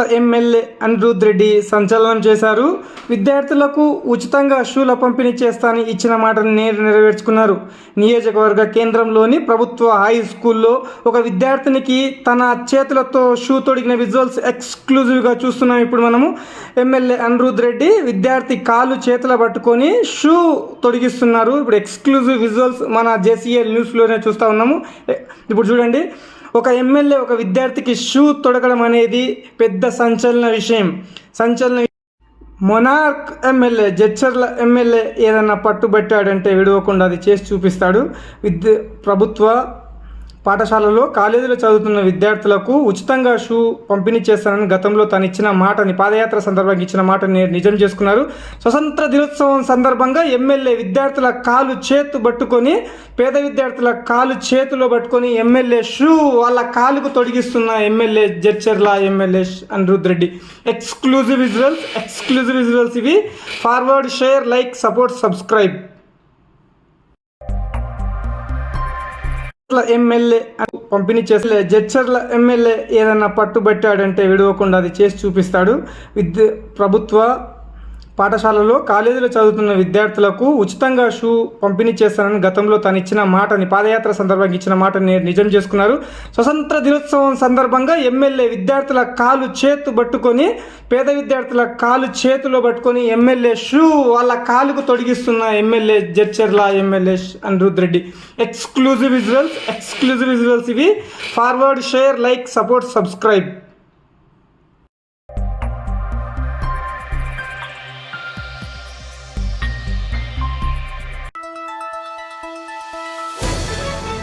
MLA Anirudh Reddy సంచలనం చేశారు. విద్యార్థులకు ఉచితంగా షూల పంపిణీ చేస్తానని ఇచ్చిన మాటను నేరు నెరవేర్చుకున్నారు. నియోజకవర్గ కేంద్రంలోని ప్రభుత్వ హై స్కూల్లో ఒక విద్యార్థినికి తన చేతులతో షూ తొడిగిన విజువల్స్ ఎక్స్క్లూజివ్గా చూస్తున్నాం ఇప్పుడు మనము. ఎమ్మెల్యే అనిరుద్ రెడ్డి విద్యార్థి కాలు చేతుల పట్టుకొని షూ తొడిగిస్తున్నారు. ఇప్పుడు ఎక్స్క్లూజివ్ విజువల్స్ మన జేసీఎల్ న్యూస్లోనే చూస్తూ ఉన్నాము. ఇప్పుడు చూడండి. ఒక ఎమ్మెల్యే ఒక విద్యార్థికి షూ తొడగడం అనేది పెద్ద సంచలన విషయం. సంచలన మొనార్క్ ఎమ్మెల్యే జడ్చర్ల ఎమ్మెల్యే ఏదన్నా పట్టుబట్టాడంటే విడవకుండా అది చేసి చూపిస్తాడు. విద్య ప్రభుత్వ పాఠశాలలో కాలేజీలో చదువుతున్న విద్యార్థులకు ఉచితంగా షూ పంపిణీ చేస్తానని గతంలో తాను ఇచ్చిన మాటని పాదయాత్ర సందర్భంగా ఇచ్చిన మాటని నిజం చేసుకున్నారు. స్వతంత్ర దినోత్సవం సందర్భంగా ఎమ్మెల్యే విద్యార్థుల కాలు చేతు పట్టుకొని పేద విద్యార్థుల కాలు చేతిలో పట్టుకొని ఎమ్మెల్యే షూ వాళ్ళ కాలుకు తొడిగిస్తున్న MLA Jadcherla MLA Anirudh Reddy. Exclusive visuals exclusive visuals ఇవి. Forward share like support subscribe MLA పంపిణీ చేసే జడ్చర్ల ఎమ్మెల్యే ఏదైనా పట్టుబట్టాడంటే విడవకుండా అది చేసి చూపిస్తాడు. విద్య ప్రభుత్వ పాఠశాలలో కాలేజీలో చదువుతున్న విద్యార్థులకు ఉచితంగా షూ పంపిణీ చేస్తానని గతంలో తను ఇచ్చిన మాటని పాదయాత్ర సందర్భంగా ఇచ్చిన మాటని నిజం చేసుకున్నారు. స్వతంత్ర దినోత్సవం సందర్భంగా ఎమ్మెల్యే విద్యార్థుల కాలు చేతు పట్టుకొని పేద విద్యార్థుల కాలు చేతిలో పట్టుకొని ఎమ్మెల్యే షూ వాళ్ళ కాలుకు తొడిగిస్తున్న MLA Jadcherla MLA Anirudh Reddy. Exclusive visuals exclusive visuals ఇవి. Forward share like support subscribe